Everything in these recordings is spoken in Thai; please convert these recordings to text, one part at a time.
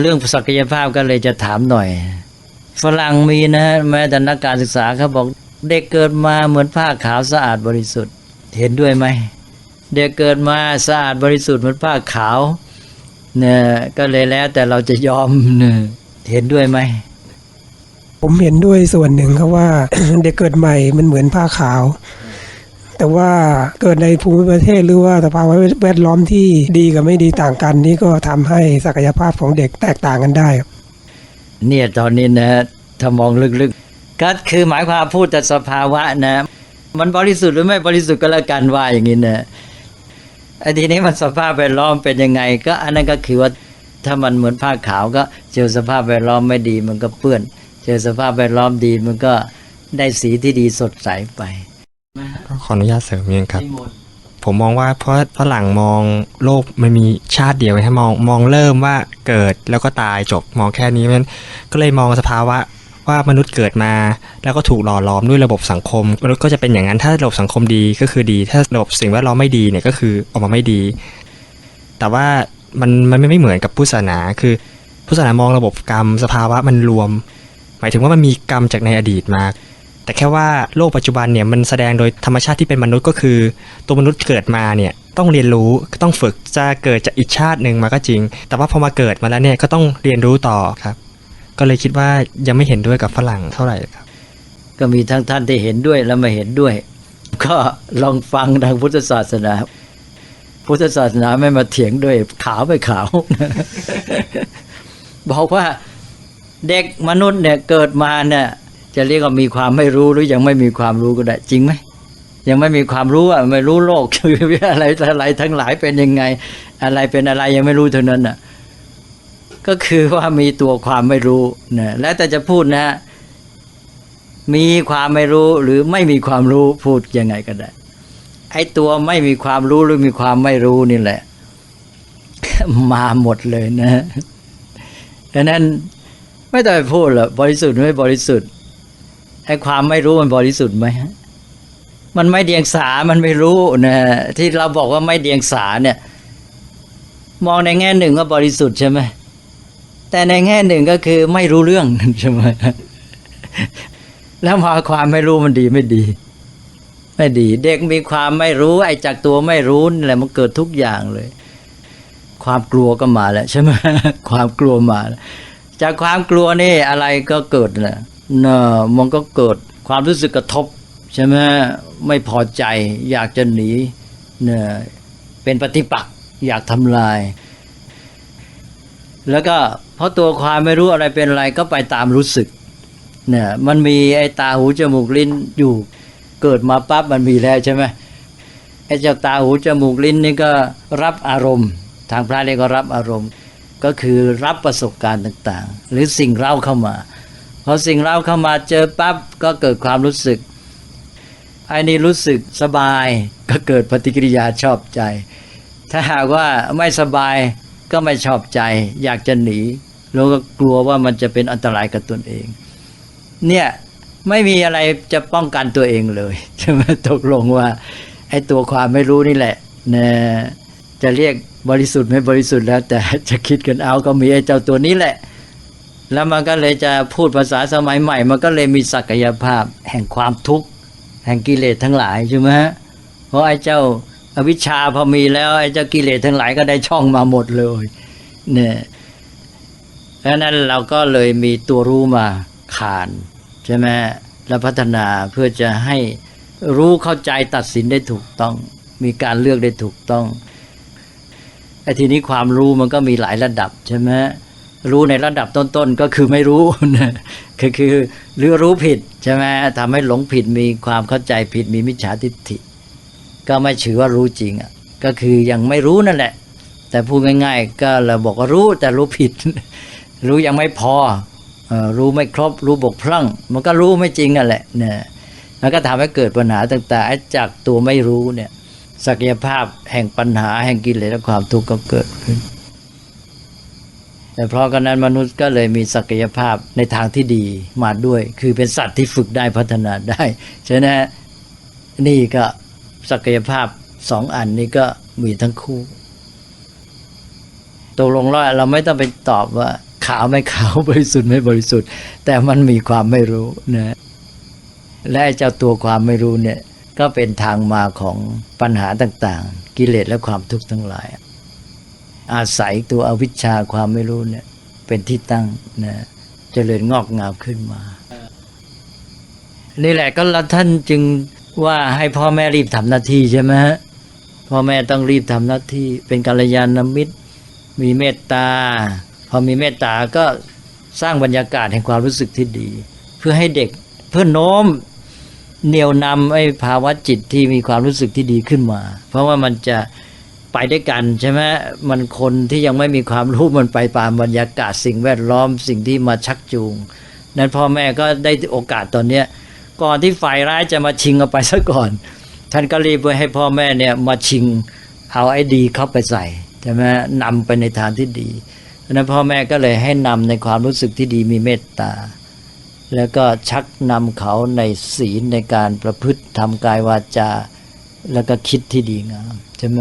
เรื่องศักยภาพก็เลยจะถามหน่อย ฝรั่งมีนะฮะแม้แต่นักการศึกษาเขาบอกเด็กเกิดมาเหมือนผ้าขาวสะอาดบริสุทธิ์ เห็นด้วยไหมเด็กเกิดมาสะอาดบริสุทธิ์เหมือนผ้าขาวเนี่ยก็เลยแล้วแต่เราจะยอมเนี่ยเห็นด้วยไหมผมเห็นด้วยส่วนหนึ่งครับว่า เด็กเกิดใหม่มันเหมือนผ้าขาว แต่ว่าเกิดในภูมิประเทศหรือว่าสภาวะแวดล้อมที่ดีกับไม่ดีต่างกัน นี่ก็ทำให้ศักยภาพของเด็กแตกต่างกันได้ เนี่ยตอนนี้นะถ้ามองลึกๆ ก็คือหมายความพูดแต่สภาวะนะ มันบริสุทธิ์หรือไม่บริสุทธิ์ก็แล้วกันว่าอย่างนี้นะไอ้ทีนี้มันสภาพแวดล้อมเป็นยังไง ก็อันนั้นก็คือว่าถ้ามันเหมือนผ้าขาวก็เจอสภาพแวดล้อมไม่ดีมันก็เปื้อน เจอสภาพแวดล้อมดีมันก็ได้สีที่ดีสดใสไป ขออนุญาตเสริมเองครับ ผมมองว่าเพราะฝรั่งมองโลกมันมีชาติเดียวไงฮะมองมองเริ่มว่าเกิดแล้วก็ตายจบมองแค่นี้มันก็เลยมองสภาวะว่ามนุษย์เกิดมาแล้วก็ถูกหล่อหลอมด้วยระบบสังคมมนุษย์ก็จะเป็นอย่างนั้นถ้าระบบสังคมดีก็คือดี ถ้าระบบสิ่งแวดล้อมไม่ดีเนี่ยก็คือออกมาไม่ดี แต่ว่ามันมันไม่เหมือนกับพุทธศาสนา คือพุทธศาสนามองระบบกรรมสภาวะมันรวม หมายถึงว่ามันมีกรรมจากในอดีตมา แต่แค่ว่าโลกปัจจุบันเนี่ยมันแสดงโดยธรรมชาติที่เป็นมนุษย์ก็คือ ตัวมนุษย์เกิดมาเนี่ยต้องเรียนรู้ต้องฝึกจะเกิดจากอีกชาติหนึ่งมาก็จริง แต่ว่าพอมาเกิดมาแล้วเนี่ยก็ต้องเรียนรู้ต่อครับ ก็เลยคิดว่ายังไม่เห็นด้วยกับฝรั่งเท่าไหร่ครับ ก็มีทั้งท่านที่เห็นด้วยและไม่เห็นด้วย ก็ลองฟังทางพุทธศาสนา พุทธศาสนาไม่มาเถียงด้วยขาวไม่ขาว บอกว่าเด็กมนุษย์เนี่ยเกิดมาเนี่ย จะเรียกว่ามีความไม่รู้หรือยังไม่มีความรู้ก็ได้จริงไหมยังไม่มีความรู้อะไม่รู้โลกคืออะไรอะไรทั้งหลายเป็นยังไง อะไรเป็นอะไรยังไม่รู้เท่านั้นอะก็คือว่ามีตัวความไม่รู้นะแล้วแต่จะพูดนะ มีความไม่รู้หรือไม่มีความรู้พูดยังไงก็ได้ไอ้ตัวไม่มีความรู้หรือมีความไม่รู้นี่แหละ มาหมดเลยนะดังนั้นไม่ต้องไปพูดหรอกบริสุทธิ์ไม่บริสุทธิ์ ไอ้ความไม่รู้มันบริสุทธิ์ไหมมันไม่เดียงสา มันไม่รู้นะที่เราบอกว่าไม่เดียงสาเนี่ย มองในแง่หนึ่งก็บริสุทธิ์ใช่ไหมแต่ในแง่หนึ่งก็คือไม่รู้เรื่องใช่ไหมแล้วมาความไม่รู้มันดีไม่ดี ไม่ดี เด็กมีความไม่รู้ ไอ้จากตัวไม่รู้นี่แหละมันเกิดทุกอย่างเลย ความกลัวก็มาแล้วใช่ไหมความกลัวมา จากความกลัวนี่อะไรก็เกิดแหละ นะมันก็เกิดความรู้สึกกระทบใช่ไหมไม่พอใจอยากจะหนีเนะเป็นปฏิปักษ์อยากทำลาย แล้วก็เพราะตัวความไม่รู้อะไรเป็นอะไรก็ไปตามรู้สึกเนี่ยมันมีไอ้ตาหูจมูกลิ้นอยู่เกิดมาปั๊บมันมีแล้วใช่ไหมไอ้เจ้าตาหูจมูกลิ้นนี่ก็รับอารมณ์ ทางพระเรียกว่ารับอารมณ์ ก็คือรับประสบการณ์ต่างๆ หรือสิ่งเล่าเข้ามา พอสิ่งเล่าเข้ามาเจอปั๊บก็เกิดความรู้สึกไอ้นี่รู้สึกสบายก็เกิดปฏิกิริยาชอบใจ ถ้าหากว่าไม่สบายก็ไม่ชอบใจ อยากจะหนีแล้วก็กลัวว่ามันจะเป็นอันตรายกับตนเอง เนี่ยไม่มีอะไรจะป้องกันตัวเองเลยใช่ไหมตกลงว่าไอ้ตัวความไม่รู้นี่แหละนะจะเรียกบริสุทธิ์ไม่บริสุทธิ์แล้ว แต่จะคิดกันเอาก็มีไอ้เจ้าตัวนี้แหละ แล้วมันก็เลยจะพูดภาษาสมัยใหม่ มันก็เลยมีศักยภาพแห่งความทุกข์แห่งกิเลสทั้งหลายใช่ไหมฮะเพราะไอ้เจ้าอวิชชาพอมีแล้วไอ้เจ้ากิเลสทั้งหลายก็ได้ช่องมาหมดเลยเนี่ยเพราะนั้นเราก็เลยมีตัวรู้มาขานใช่ไหมแล้วพัฒนาเพื่อจะให้รู้เข้าใจตัดสินได้ถูกต้อง มีการเลือกได้ถูกต้องไอ้ทีนี้ความรู้มันก็มีหลายระดับใช่ไหม รู้ในระดับต้นๆก็คือไม่รู้นะคือคือหรือรู้ผิดใช่ไหมทำให้หลงผิดมีความเข้าใจผิดมีมิจฉาทิฏฐิ ก็ไม่ถือว่ารู้จริงอะก็คือยังไม่รู้นั่นแหละ แต่พูดง่าย ๆ ก็เราบอกว่ารู้แต่รู้ผิด รู้ยังไม่พอรู้ไม่ครบรู้บกพร่อง มันก็รู้ไม่จริงนั่นแหละเนี่ยมันก็ทำให้เกิดปัญหาต่างๆจากตัวไม่รู้เนี่ยศักยภาพแห่งปัญหาแห่งกิเลสและความทุกข์ก็เกิดขึ้น แต่เพราะกันนั้นมนุษย์ก็เลยมีศักยภาพในทางที่ดีมาด้วย คือเป็นสัตว์ที่ฝึกได้พัฒนาได้ฉะนั้นนี่ก็ศักยภาพสองอันนี้ก็มีทั้งคู่ตกลงแล้วเราไม่ต้องไปตอบว่าขาวไม่ขาวบริสุทธิ์ไม่บริสุทธิ์ แต่มันมีความไม่รู้นะและเจ้าตัวความไม่รู้เนี่ยก็เป็นทางมาของปัญหาต่างๆ กิเลสและความทุกข์ทั้งหลาย อาศัยตัวอวิชชาความไม่รู้เนี่ย เป็นที่ตั้งนะเจริญงอกงามขึ้นมา นี่แหละก็แล้วท่านจึงว่าให้พ่อแม่รีบทำหน้าที่ใช่ไหมฮะพ่อแม่ต้องรีบทำหน้าที่เป็นกัลยาณมิตร มีเมตตา พอมีเมตตาก็สร้างบรรยากาศแห่งความรู้สึกที่ดี เพื่อให้เด็กเพื่อโน้มเหนี่ยวนำไอ้ภาวะจิตที่มีความรู้สึกที่ดีขึ้นมา เพราะว่ามันจะ ไปด้วยกันใช่ไหมมันคนที่ยังไม่มีความรู้มันไปตามบรรยากาศสิ่งแวดล้อมสิ่งที่มาชักจูง นั้นพ่อแม่ก็ได้โอกาสตอนเนี้ยก่อนที่ฝ่ายร้ายจะมาชิงเอาไปซะก่อน ท่านก็รีบไปให้พ่อแม่เนี่ยมาชิงเอาไอ้ดีเข้าไปใส่ใช่ไหมนำไปในทางที่ดีเพราะนั้นพ่อแม่ก็เลยให้นำในความรู้สึกที่ดีมีเมตตา แล้วก็ชักนำเขาในศีลในการประพฤติทำกายวาจา แล้วก็คิดที่ดีงามใช่ไหม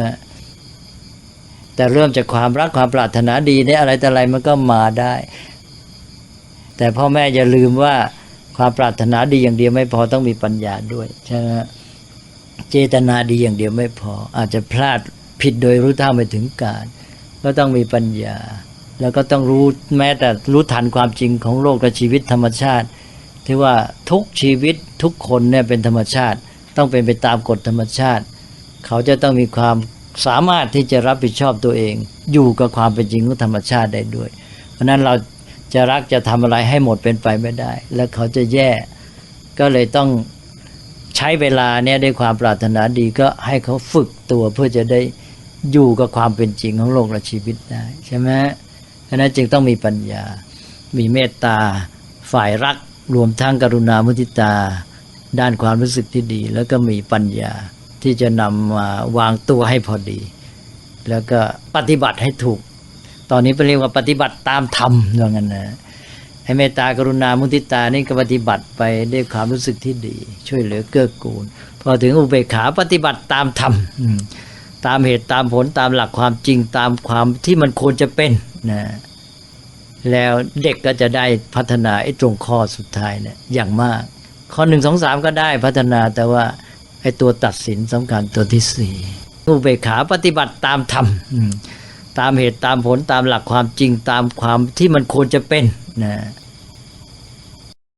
แต่เริ่มจากความรักความปรารถนาดีเนี่ยอะไรแต่อะไรมันก็มาได้ แต่พ่อแม่อย่าลืมว่าความปรารถนาดีอย่างเดียวไม่พอต้องมีปัญญาด้วยใช่ไหมเจตนาดีอย่างเดียวไม่พอ อาจจะพลาดผิดโดยรู้เท่าไม่ถึงการ ก็ต้องมีปัญญา แล้วก็ต้องรู้แม้แต่รู้ทันความจริงของโลกและชีวิตธรรมชาติที่ว่าทุกชีวิตทุกคนเนี่ยเป็นธรรมชาติ ต้องเป็นไปตามกฎธรรมชาติ เขาจะต้องมีความ สามารถที่จะรับผิดชอบตัวเอง อยู่กับความเป็นจริงของธรรมชาติได้ด้วย เพราะนั้นเราจะรักจะทำอะไรให้หมดเป็นไปไม่ได้ และเขาจะแย่ก็เลยต้องใช้เวลาเนี่ยด้วยความปรารถนาดีก็ให้เขาฝึกตัวเพื่อจะได้อยู่กับความเป็นจริงของโลกและชีวิตได้ใช่ไหมเพราะฉะนั้นจึงต้องมีปัญญา มีเมตตา ฝ่ายรักรวมทั้งกรุณามุทิตา ด้านความรู้สึกที่ดี แล้วก็มีปัญญา ที่จะนำมาวางตัวให้พอดี แล้วก็ปฏิบัติให้ถูก ตอนนี้เป็นเรียกว่าปฏิบัติตามธรรมว่างั้นนะให้เมตตากรุณามุทิตานี่ก็ปฏิบัติไปด้วยความรู้สึกที่ดี ช่วยเหลือเกื้อกูล พอถึงอุเบกขาปฏิบัติตามธรรมตามเหตุตามผลตามหลักความจริงตามความที่มันควรจะเป็นนะแล้วเด็กก็จะได้พัฒนาไอ้ตรงข้อสุดท้ายเนี่ยอย่างมาก ข้อหนึ่งสองสามก็ได้พัฒนาแต่ว่า ไอ้ตัวตัดสินสำคัญตัวที่สี่อุเบกขาปฏิบัติตามธรรมอืมตามเหตุตามผลตามหลักความจริงตามความที่มันควรจะเป็นนะ